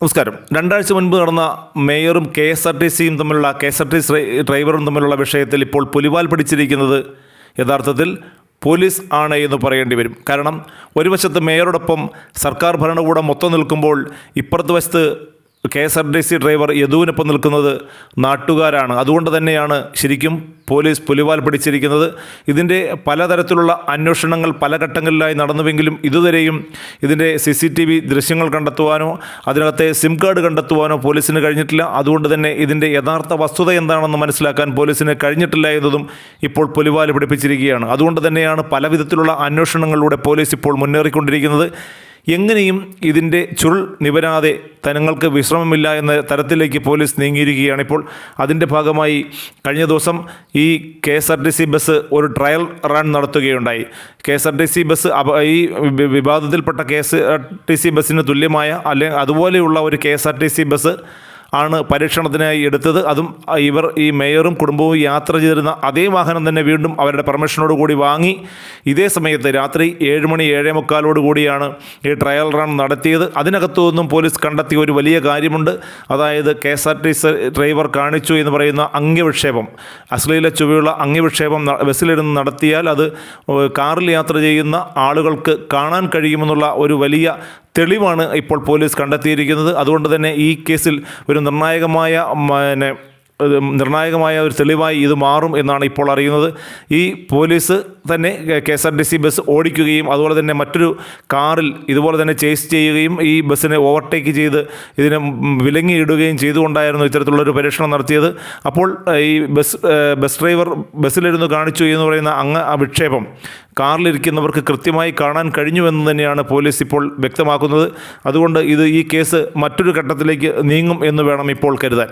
നമസ്കാരം. രണ്ടാഴ്ച മുൻപ് നടന്ന മേയറും കെ എസ് ആർ ടി സിയും തമ്മിലുള്ള K S R T C ഡ്രൈവറും തമ്മിലുള്ള വിഷയത്തിൽ ഇപ്പോൾ പുലിവാൽ പിടിച്ചിരിക്കുന്നത് യഥാർത്ഥത്തിൽ പോലീസ് ആണ് എന്ന് പറയേണ്ടി വരും. കാരണം ഒരു വശത്ത് മേയറോടൊപ്പം സർക്കാർ ഭരണകൂടം മൊത്തം നിൽക്കുമ്പോൾ ഇപ്പുറത്ത് വശത്ത് K S R T C driver യദുവിനൊപ്പം നിൽക്കുന്നത് നാട്ടുകാരാണ്. അതുകൊണ്ട് തന്നെയാണ് ശരിക്കും പോലീസ് പുലിവാൽ പിടിച്ചിരിക്കുന്നത്. ഇതിന്റെ പലതരത്തിലുള്ള അന്വേഷണങ്ങൾ പല ഘട്ടങ്ങളിലായി നടന്നുവെങ്കിലും ഇതുവരെയും ഇതിന്റെ സി സി ടി വി ദൃശ്യങ്ങൾ കണ്ടെത്തുവാനോ അതിനകത്തെ സിം കാർഡ് കണ്ടെത്തുവാനോ പോലീസിന് കഴിഞ്ഞിട്ടില്ല. അതുകൊണ്ട് തന്നെ ഇതിന്റെ യഥാർത്ഥ വസ്തുത എന്താണെന്ന് മനസ്സിലാക്കാൻ പോലീസിന് കഴിഞ്ഞിട്ടില്ല എന്നതും ഇപ്പോൾ പുലിവാൽ പിടിപ്പിച്ചിരിക്കുകയാണ്. അതുകൊണ്ട് തന്നെയാണ് പല വിധത്തിലുള്ള അന്വേഷണങ്ങളിലൂടെ പോലീസ് ഇപ്പോൾ മുന്നേറിക്കൊണ്ടിരിക്കുന്നത്. എങ്ങനെയും ഇതിന്റെ ചുരുൾ നിവരാതെ തനങ്ങൾക്ക് വിശ്രമമില്ല എന്ന തരത്തിലേക്ക് പോലീസ് നീങ്ങിയിരിക്കുകയാണ് ഇപ്പോൾ. അതിന്റെ ഭാഗമായി കഴിഞ്ഞ ദിവസം ഈ K S R T C bus ഒരു ട്രയൽ റൺ നടത്തുകയുണ്ടായി. K S R T C bus ഈ വിവാദത്തിൽപ്പെട്ട K S R T C ബസ്സിന് തുല്യമായ അല്ലെങ്കിൽ അതുപോലെയുള്ള ഒരു K S R T C bus ആണ് പരീക്ഷണത്തിനായി എടുത്തത്. അതും ഇവർ ഈ മേയറും കുടുംബവും യാത്ര ചെയ്തിരുന്ന അതേ വാഹനം തന്നെ വീണ്ടും അവരുടെ പെർമിഷനോട് കൂടി വാങ്ങി. ഇതേ സമയത്ത് രാത്രി ഏഴ് മണി ഏഴേ മുക്കാലോട് കൂടിയാണ് ഈ ട്രയൽ റൺ നടത്തിയത്. അതിനകത്തു നിന്നും പോലീസ് കണ്ടെത്തിയ ഒരു വലിയ കാര്യമുണ്ട്. അതായത് K S R T C driver കാണിച്ചു എന്ന് പറയുന്ന അംഗ്യവിക്ഷേപം അശ്ലീല ചുവയുള്ള അംഗ്യവിക്ഷേപം ബസ്സിലിരുന്ന് നടത്തിയാൽ അത് കാറിൽ യാത്ര ചെയ്യുന്ന ആളുകൾക്ക് കാണാൻ കഴിയുമെന്നുള്ള ഒരു വലിയ തെളിവാണ് ഇപ്പോൾ പോലീസ് കണ്ടെത്തിയിരിക്കുന്നത്. അതുകൊണ്ട് തന്നെ ഈ കേസിൽ ഒരു നിർണായകമായ പിന്നെ നിർണായകമായ ഒരു തെളിവായി ഇത് മാറും എന്നാണ് ഇപ്പോൾ അറിയുന്നത്. ഈ പോലീസ് തന്നെ K S R T C bus ഓടിക്കുകയും അതുപോലെ തന്നെ മറ്റൊരു കാറിൽ ഇതുപോലെ തന്നെ ചേസ് ചെയ്യുകയും ഈ ബസ്സിനെ ഓവർടേക്ക് ചെയ്ത് ഇതിനെ വിലങ്ങിയിടുകയും ചെയ്തുകൊണ്ടായിരുന്നു ഇത്തരത്തിലുള്ളൊരു പരീക്ഷണം നടത്തിയത്. അപ്പോൾ ഈ ബസ് ബസ് ഡ്രൈവർ ബസ്സിലിരുന്ന് കാണിച്ചു എന്ന് പറയുന്ന അങ്ങ് വിക്ഷേപം കാറിലിരിക്കുന്നവർക്ക് കൃത്യമായി കാണാൻ കഴിഞ്ഞുവെന്ന് തന്നെയാണ് പോലീസ് ഇപ്പോൾ വ്യക്തമാക്കുന്നത്. അതുകൊണ്ട് ഇത് ഈ കേസ് മറ്റൊരു ഘട്ടത്തിലേക്ക് നീങ്ങും എന്ന് വേണം ഇപ്പോൾ കരുതാൻ.